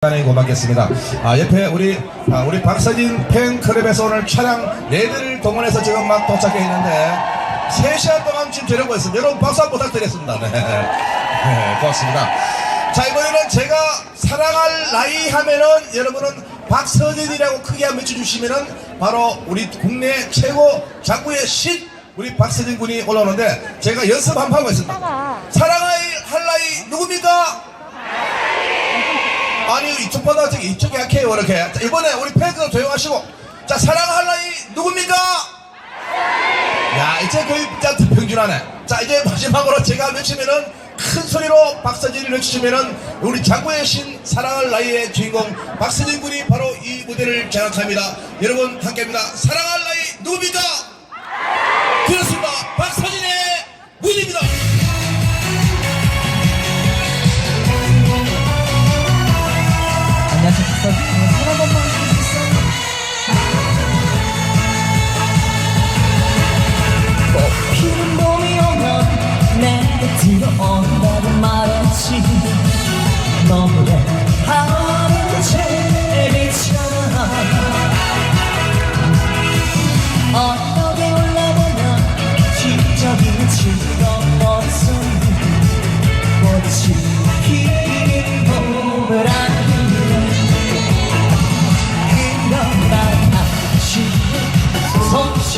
대단히 고맙겠습니다. 아, 옆에 우리, 아, 우리 박서진 팬클럽에서 오늘 차량 4대를 동원해서 지금 막 도착해 있는데, 3시간 동안 지금 저러고 있습니다. 여러분 박수 한번 부탁드리겠습니다. 네. 네, 고맙습니다. 자, 이번에는 제가 사랑할 나이 하면은 여러분은 박서진이라고 크게 한번 외쳐주시면은 바로 우리 국내 최고 작구의 신, 우리 박서진 군이 올라오는데 제가 연습 한번 하고 있습니다. 사랑할 할 나이 누굽니까? 아니 이쪽보다 이쪽이 약해요 이렇게. 자, 이번에 우리 팬들 조용하시고. 자 사랑할 나이 누굽니까? 야 이제 거의 진짜 평준하네. 자 이제 마지막으로 제가 외치면은 큰 소리로 박서진을 외치시면은 우리 장구의 신 사랑할 나이의 주인공 박서진 군이 바로 이 무대를 장악합니다. 여러분 함께합니다. 사랑할 나이 누굽니까? 그렇습니다. 박서진의 무대입니다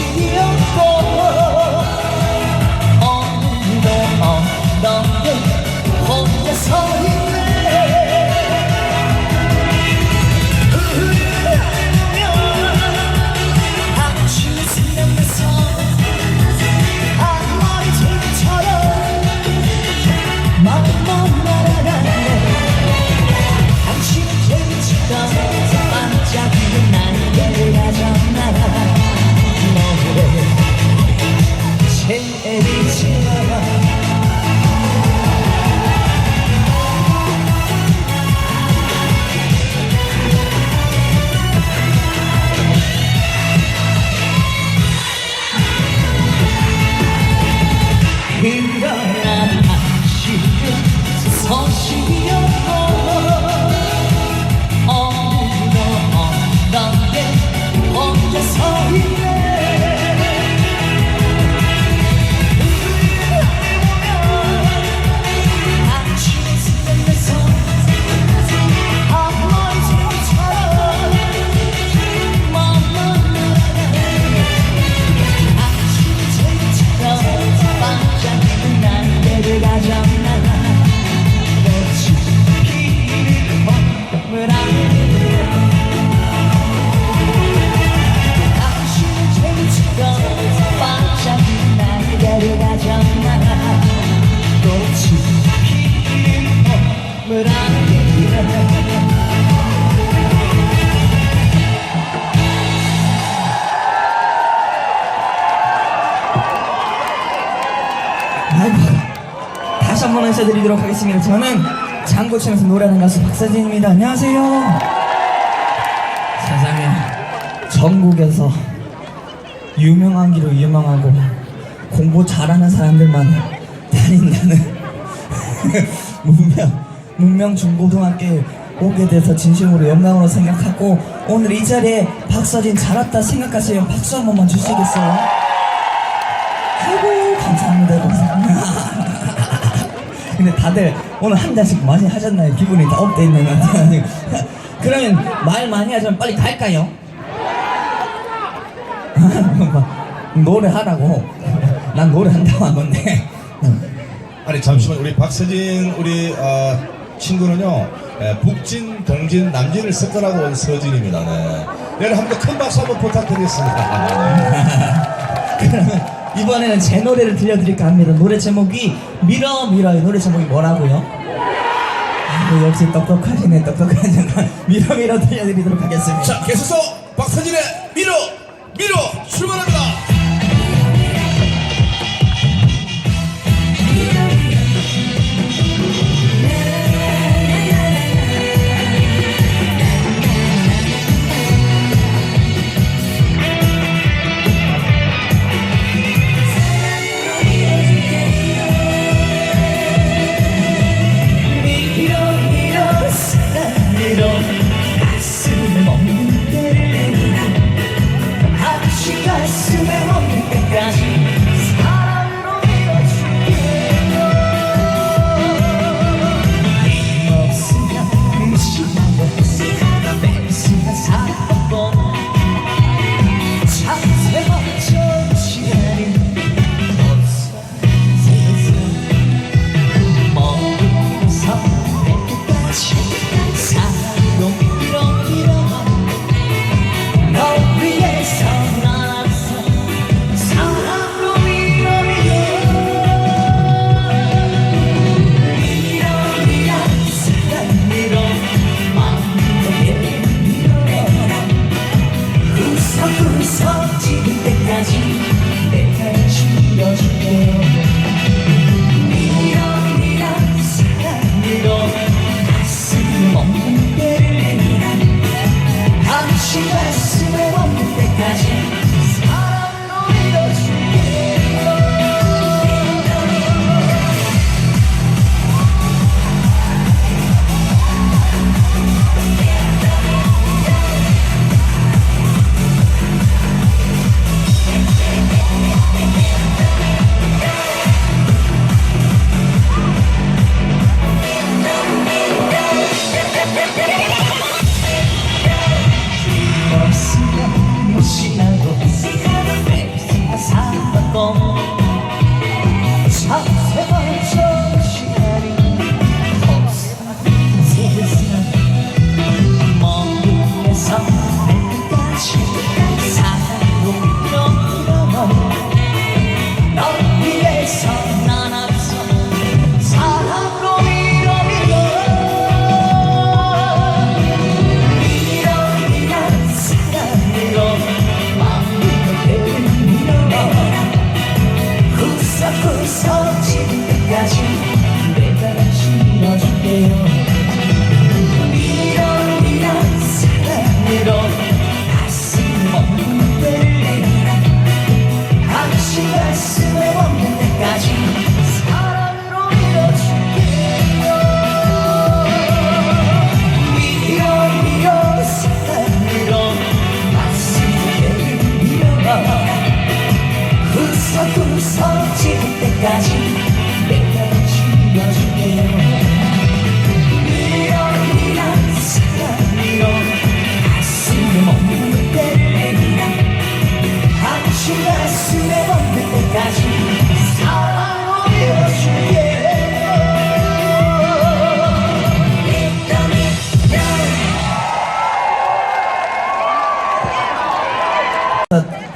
소식 재미 번 인사드리도록 하겠습니다. 저는 장고층에서 노래하는 가수 박서진입니다. 안녕하세요. 세상에 전국에서 유명하기로 유명하고 공부 잘하는 사람들만 다닌다는 문명 문명 중고등학교에 오게 돼서 진심으로 영광으로 생각하고 오늘 이 자리에 박서진 잘 왔다 생각하세요. 박수 한 번만 주시겠어요? 근데 다들 오늘 한 잔씩 많이 하셨나요? 기분이 다 업돼 있는 것 같아요 그러면 말 많이 하자면 빨리 갈까요? 노래하라고 난 노래한다고 한 건데 아니 잠시만 우리 박서진 우리 어, 친구는요 에, 북진 동진 남진을 섞어라고 온 서진입니다 네. 여러분 한번 큰 박수 한번 부탁드리겠습니다 그러면 이번에는 제 노래를 들려드릴까 합니다. 노래 제목이 밀어 밀어요 노래 제목이 뭐라고요? 아, 역시 똑똑하시네 똑똑하시네 밀어 밀어 들려드리도록 하겠습니다. 자 계속해서 박서진의 밀어 밀어 출발합니다 Thank you.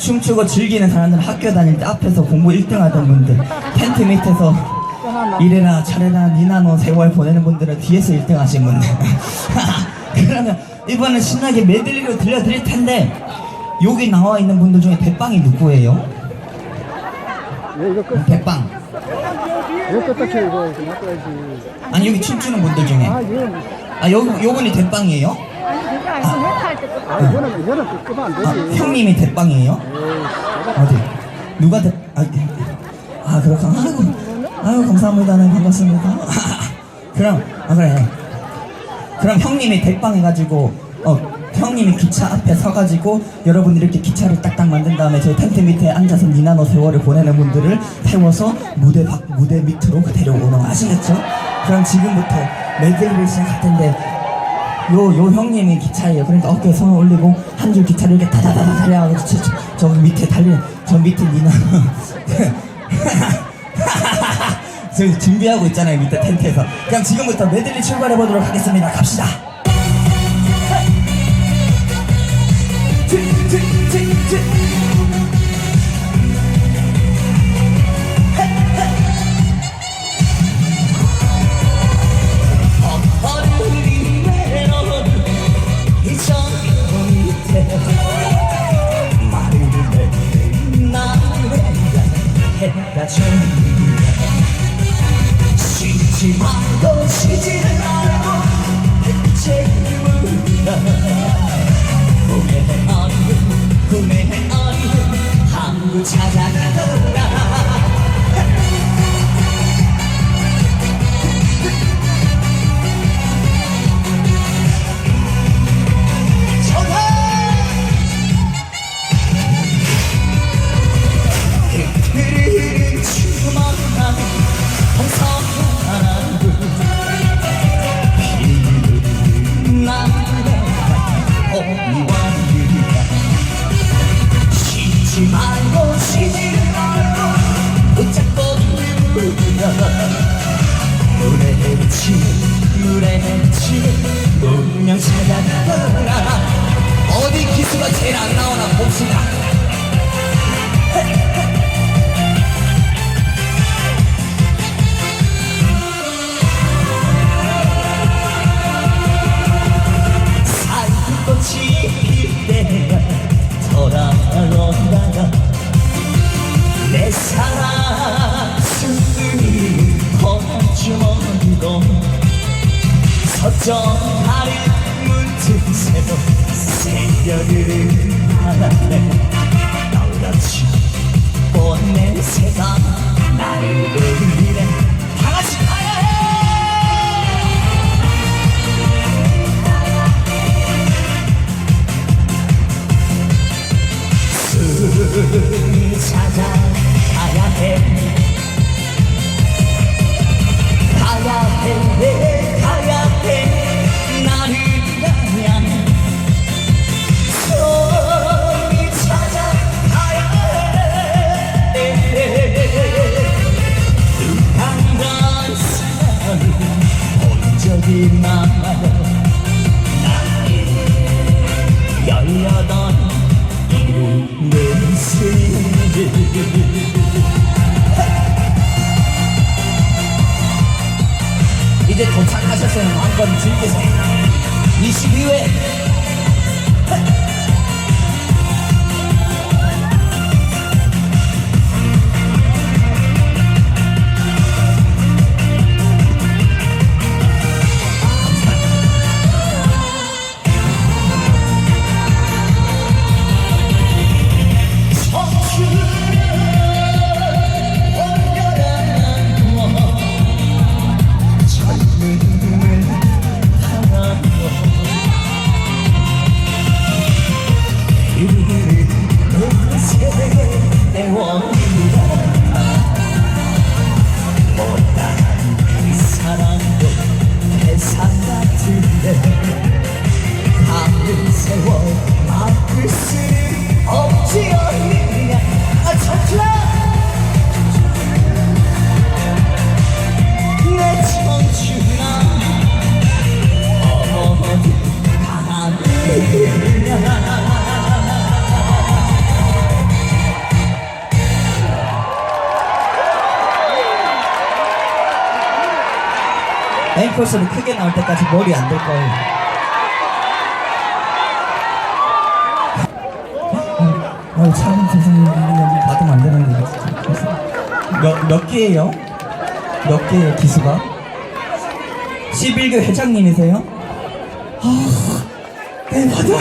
춤추고 즐기는 사람들은 학교 다닐 때 앞에서 공부 1등 하던 분들 텐트 밑에서 이래라 저래라 니나노 세월 보내는 분들은 뒤에서 1등 하신 분들 그러면 이번엔 신나게 메들리로 들려드릴 텐데 여기 나와 있는 분들 중에 대빵이 누구예요? 왜 이거 끝? 대빵 이거. 아니 여기 춤추는 분들 중에 아, 아 요, 요분이 대빵이에요? 아니 그게 아니고 회사할 때 아, 이거는 끝- 끄면 안 아, 되지. 형님이 대빵이에요? 어디? 누가 대? 아, 예. 아 그렇구나. 아이고, 아이고 감사합니다. 네, 반갑습니다. 그럼 아 그래. 그럼 형님이 대빵 해가지고 어 형님이 기차 앞에 서가지고 여러분 이렇게 기차를 딱딱 만든 다음에 저희 텐트 밑에 앉아서 니나노 세월을 보내는 분들을 태워서 무대 밖 무대 밑으로 데려오는 거 아시겠죠? 그럼 지금부터 메들리를 시작할 텐데 요, 요 형님이 기차예요. 그러니까 어깨에 손을 올리고 한 줄 기차를 이렇게 다다다다 달려가고 저, 저, 저 밑에 달리는 저 밑에 니나. 저기 준비하고 있잖아요 밑에 텐트에서. 그럼 지금부터 메들리 출발해 보도록 하겠습니다. 갑시다. 어른이 이제 도착하셨어요. 마음껏 즐기세요. 22회 소리 크게 나올 때까지 머리 안 될 거예요. 어, 참 선생님 여기 받으면 안 되는데 진짜. 몇, 몇 개예요? 몇 개예요 기수가? 11교 회장님이세요? 아, 네 받아.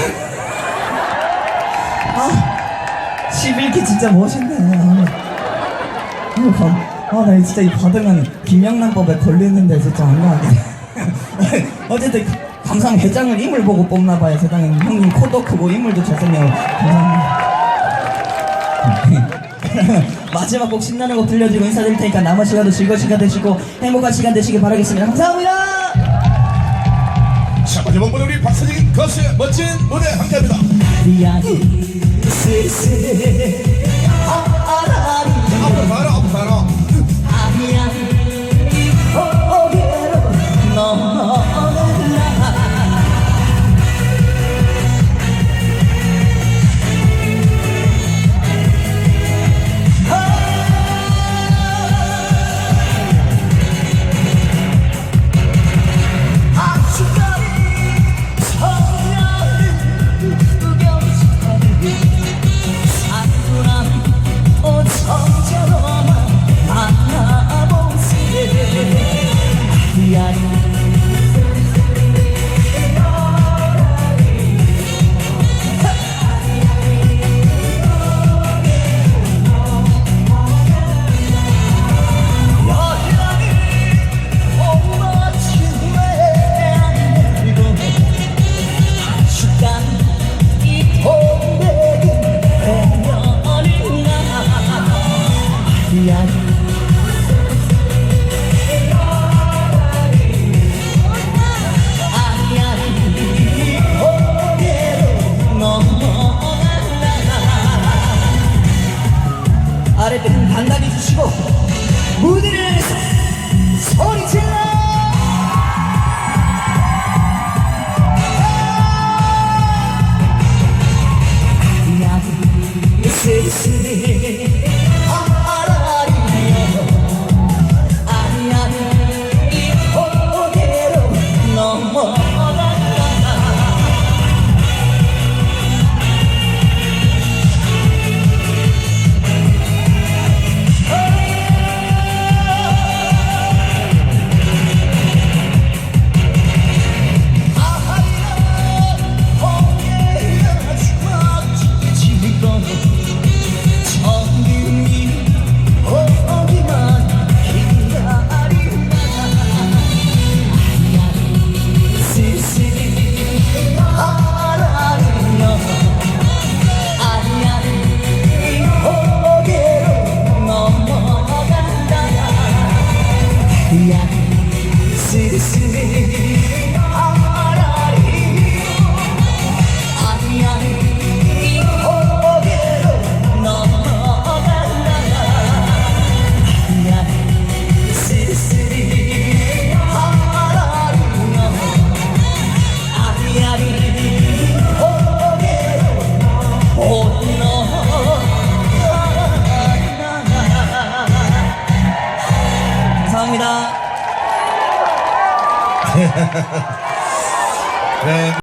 아, 11기 진짜 멋있네. 아, 아, 감- 아, 나 진짜 이 받으면 김영란법에 걸리는데 진짜 안 나가게. 어쨌든 감상 회장을 인물 보고 뽑나 봐요. 세상에 형님 코도 크고 인물도 잘생겨. 감사합니다. 마지막 곡 신나는 곡 들려주고 인사드릴 테니까 남은 시간도 즐거운 시간 되시고 행복한 시간 되시길 바라겠습니다. 감사합니다. 자, 마지막 무대 우리 박서진 가수의 멋진 무대 함께합니다. 미안해 쓸쓸해